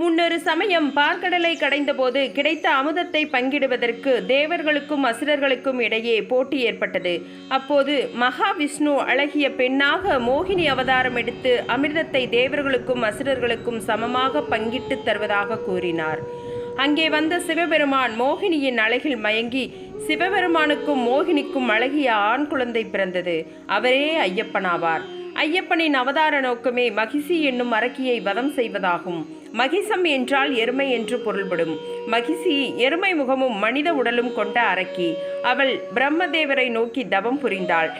முன்னொரு சமயம் பார்க்கடலை கடைந்தபோது கிடைத்த அமுதத்தை பங்கிடுவதற்கு தேவர்களுக்கும் அசுரர்களுக்கும் இடையே போட்டி ஏற்பட்டது. அப்போது மகாவிஷ்ணு அழகிய பெண்ணாக மோகினி அவதாரம் எடுத்து அமிர்தத்தை தேவர்களுக்கும் அசுரர்களுக்கும் சமமாக பங்கிட்டு தருவதாக கூறினார். அங்கே வந்த சிவபெருமான் மோகினியின் அழகில் மயங்கி சிவபெருமானுக்கும் மோகினிக்கும் அழகிய ஆண் குழந்தை பிறந்தது. அவரே ஐயப்பனாவார். ஐயப்பனின் அவதார நோக்கமே மகிசி என்னும் அரக்கியை வதம் செய்வதாகும். மகிசம் என்றால் எருமை என்று பொருள்படும். மகிசி எருமை முகமும் மனித உடலும் கொண்ட அரக்கி. அவள் பிரம்மதேவரை நோக்கி தவம் புரிந்தாள்.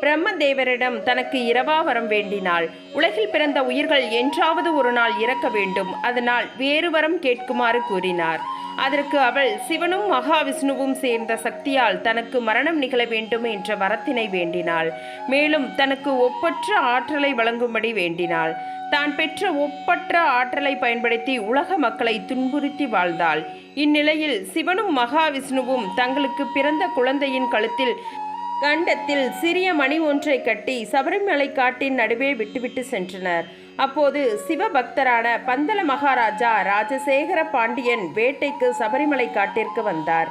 பிரம்மதேவரிடம் தனக்கு இரவா வரம் வேண்டினாள். உலகில் பிறந்த உயிர்கள் என்றாவது ஒரு நாள் இறக்க வேண்டும். அதனால் வேறு வரம் கேட்குமாறு கூறினார். அதற்கு அவள் சிவனும் மகாவிஷ்ணுவும் சேர்ந்த சக்தியால் தனக்கு மரணம் நிகழ வேண்டும் என்ற வரத்தினை வேண்டினாள். மேலும் தனக்கு ஒப்பற்ற ஆற்றலை வழங்கும்படி வேண்டினாள். தான் பெற்ற ஒப்பற்ற ஆற்றலை பயன்படுத்தி உலக மக்களை துன்புறுத்தி வாழ்ந்தாள். இந்நிலையில் சிவனும் மகாவிஷ்ணுவும் தங்களுக்கு பிறந்த குழந்தையின் கழுத்தில் கண்டத்தில் சிறிய மணி ஒன்றை கட்டி சபரிமலை காட்டின் நடுவே விட்டுவிட்டு சென்றனர். அப்போது சிவபக்தரான பந்தல மகாராஜா ராஜசேகர பாண்டியன் வேட்டைக்கு சபரிமலை காட்டிற்கு வந்தார்.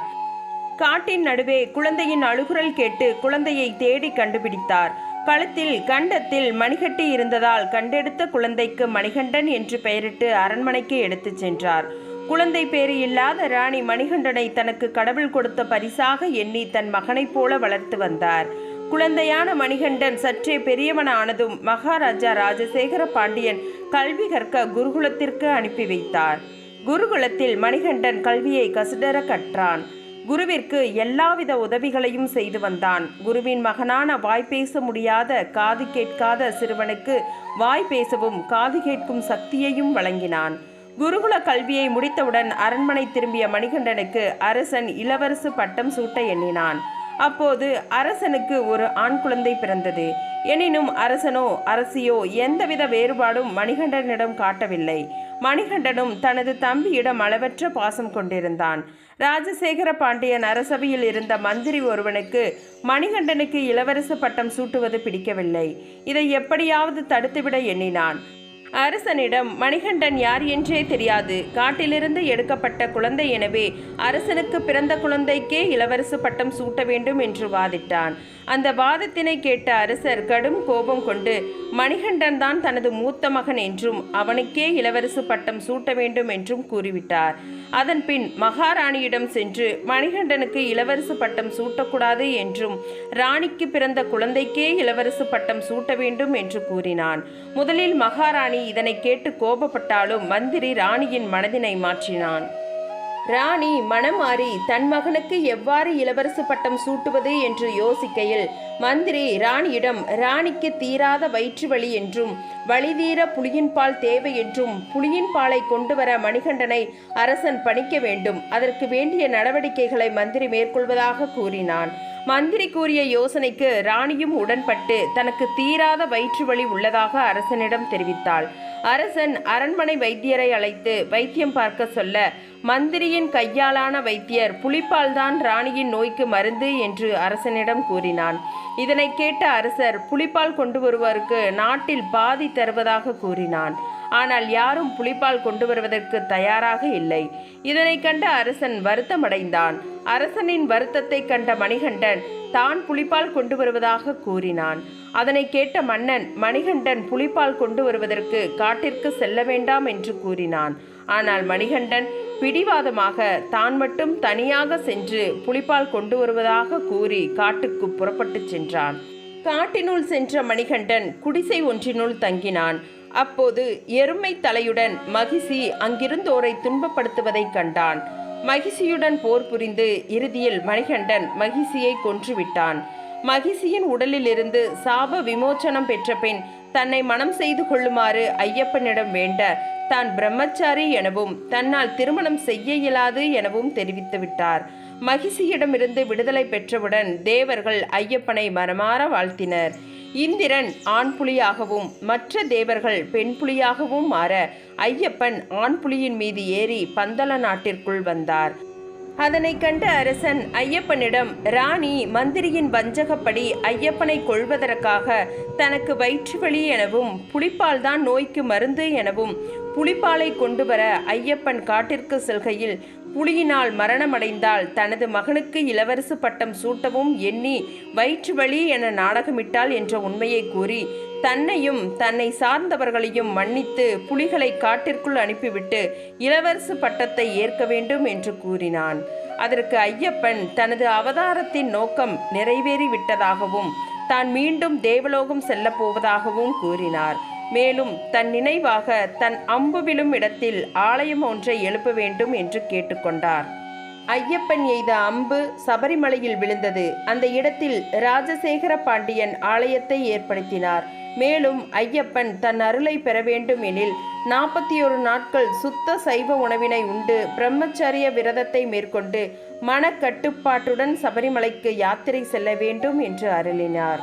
காட்டின் நடுவே குழந்தையின் அழுகுரல் கேட்டு குழந்தையை தேடி கண்டுபிடித்தார். கழுத்தில் கண்டத்தில் மணிகட்டி இருந்ததால் கண்டெடுத்த குழந்தைக்கு மணிகண்டன் என்று பெயரிட்டு அரண்மனைக்கு எடுத்துச் சென்றார். குழந்தை பேறு இல்லாத ராணி மணிகண்டனை தனக்கு கடவுள் கொடுத்த பரிசாக எண்ணி தன் மகனைப் போல வளர்த்து வந்தார். குழந்தையான மணிகண்டன் சற்றே பெரியவனானதும் மகாராஜா ராஜசேகர பாண்டியன் கல்வி கற்க குருகுலத்திற்கு அனுப்பி வைத்தார். குருகுலத்தில் மணிகண்டன் கல்வியை கசுடர கற்றான். குருவிற்கு எல்லாவித உதவிகளையும் செய்து வந்தான். குருவின் மகனான வாய் பேச முடியாத காது கேட்காத சிறுவனுக்கு வாய் பேசவும் காது கேட்கும் சக்தியையும் வழங்கினான். குருகுல கல்வியை முடித்தவுடன் அரண்மனை திரும்பிய மணிகண்டனுக்கு அரசன் இளவரசு பட்டம் சூட்ட எண்ணினான். அப்போது அரசனுக்கு ஒரு ஆண் குழந்தை பிறந்தது. எனினும் அரசனோ அரசியோ எந்தவித வேறுபாடும் மணிகண்டனிடம் காட்டவில்லை. மணிகண்டனும் தனது தம்பியிடம் அளவற்ற பாசம் கொண்டிருந்தான். ராஜசேகர பாண்டியன் அரசவையில் இருந்த மந்திரி ஒருவனுக்கு மணிகண்டனுக்கு இளவரசு பட்டம் சூட்டுவது பிடிக்கவில்லை. இதை எப்படியாவது தடுத்துவிட எண்ணினான். அரசனிடம் மணிகண்டன் யார் என்றே தெரியாது. காட்டிலிருந்து எடுக்கப்பட்ட குழந்தை எனவே அரசனுக்கு பிறந்த குழந்தைக்கே இளவரசு பட்டம் சூட்ட வேண்டும் என்று வாதிட்டான். அந்த வாதத்தினை கேட்ட அரசர் கடும் கோபம் கொண்டு மணிகண்டன் தான் தனது மூத்த மகன் என்றும் அவனுக்கே இளவரசு பட்டம் சூட்ட வேண்டும் என்றும் கூறிவிட்டார். அதன் பின் மகாராணியிடம் சென்று மணிகண்டனுக்கு இளவரசு பட்டம் சூட்டக்கூடாது என்றும் ராணிக்கு பிறந்த குழந்தைக்கே இளவரசு பட்டம் சூட்ட வேண்டும் என்று கூறினான். முதலில் மகாராணி இதனை கேட்டு கோபப்பட்டாலும் மந்திரி ராணியின் மனதினை மாற்றினான். ராணி மனமாறி தன் மகனுக்கு எவ்வாறு இளவரசு பட்டம் சூட்டுவது என்று யோசிக்கையில் மந்திரி ராணியிடம் ராணிக்கு தீராத வயிற்று வலி என்றும் வழிதீர புலியின் பால் தேவை என்றும் புலியின் பாலை கொண்டு வர மணிகண்டனை அரசன் பணிக்க வேண்டும். அதற்கு வேண்டிய நடவடிக்கைகளை மந்திரி மேற்கொள்வதாக கூறினான். மந்திரி கூறிய யோசனைக்கு ராணியும் உடன்பட்டு தனக்கு தீராத வயிற்று வலி உள்ளதாக அரசனிடம் தெரிவித்தாள். அரசன் அரண்மனை வைத்தியரை அழைத்து வைத்தியம் பார்க்க சொல்ல மந்திரியின் கையாலான வைத்தியர் புலிப்பால்தான் ராணியின் நோய்க்கு மருந்து என்று அரசனிடம் கூறினான். இதனை கேட்ட அரசர் புலிப்பால் கொண்டு வருவருக்கு நாட்டில் பாதி தருவதாக கூறினான். ஆனால் யாரும் புலிப்பால் கொண்டு வருவதற்கு தயாராக இல்லை. இதனை கண்ட அரசன் வருத்தமடைந்தான். அரசனின் வருத்தத்தை கண்ட மணிகண்டன் தான் புலிப்பால் கொண்டு வருவதாக கூறினான். அதனை கேட்ட மன்னன் மணிகண்டன் புலிப்பால் கொண்டு வருவதற்கு காட்டிற்கு செல்ல வேண்டாம் என்று கூறினான். ஆனால் மணிகண்டன் பிடிவாதமாக தான் மட்டும் தனியாக சென்று புலிப்பால் கொண்டு வருவதாக கூறி காட்டுக்கு புறப்பட்டு சென்றான். காட்டினுள் சென்ற மணிகண்டன் குடிசை ஒன்றினுள் தங்கினான். அப்போது எருமை தலையுடன் மகிசி அங்கிருந்தோரை துன்பப்படுத்துவதைக் கண்டான். மகிசியுடன் போர் புரிந்து இறுதியில் மணிகண்டன் மகிசியை கொன்றுவிட்டான். மகிசியின் உடலிலிருந்து சாப விமோச்சனம் பெற்ற பின் தன்னை மனம் செய்து கொள்ளுமாறு ஐயப்பனிடம் வேண்ட தான் பிரம்மச்சாரி எனவும் தன்னால் திருமணம் செய்ய இயலாது எனவும் தெரிவித்து விட்டார். மகிசியிடமிருந்து விடுதலை பெற்றவுடன் தேவர்கள் ஐயப்பனை மனமாற வாழ்த்தினர். இந்திரன் ஆண் புலியாகவும் மற்ற தேவர்கள் பெண் புலியாகவும் மாற ஐயப்பன் ஆண் புலியின் மீது ஏறி பந்தள நாட்டிற்குள் வந்தார். அதனை கண்ட அரசன் ஐயப்பனிடம் ராணி மந்திரியின் வஞ்சகப்படி ஐயப்பனை கொள்வதற்காக தனக்கு வயிற்று வலி எனவும் புலிப்பால் தான் நோய்க்கு மருந்து எனவும் புலிப்பாலை கொண்டு வர ஐயப்பன் காட்டிற்கு செல்கையில் புலியினால் மரணமடைந்தால் தனது மகனுக்கு இளவரசு பட்டம் சூட்டவும் எண்ணி வயிற்று வழி என நாடகமிட்டாள் என்ற உண்மையை கூறி தன்னையும் தன்னை சார்ந்தவர்களையும் மன்னித்து புலிகளை காட்டிற்குள் அனுப்பிவிட்டு இளவரசு பட்டத்தை ஏற்க வேண்டும் என்று கூறினான். அதற்கு ஐயப்பன் தனது அவதாரத்தின் நோக்கம் நிறைவேறிவிட்டதாகவும் தான் மீண்டும் தேவலோகம் செல்லப் போவதாகவும் கூறினார். மேலும் தன் நினைவாக தன் அம்பு விழும் இடத்தில் ஆலயம் ஒன்றை எழுப்ப வேண்டும் என்று கேட்டுக்கொண்டார். ஐயப்பன் எய்த அம்பு சபரிமலையில் விழுந்தது. அந்த இடத்தில் ராஜசேகர பாண்டியன் ஆலயத்தை ஏற்படுத்தினார். மேலும் ஐயப்பன் தன் அருளை பெற வேண்டும் எனில் நாற்பத்தி ஒரு நாட்கள் சுத்த சைவ உணவினை உண்டு பிரம்மச்சரிய விரதத்தை மேற்கொண்டு மனக்கட்டுப்பாட்டுடன் சபரிமலைக்கு யாத்திரை செல்ல வேண்டும் என்று அருளினார்.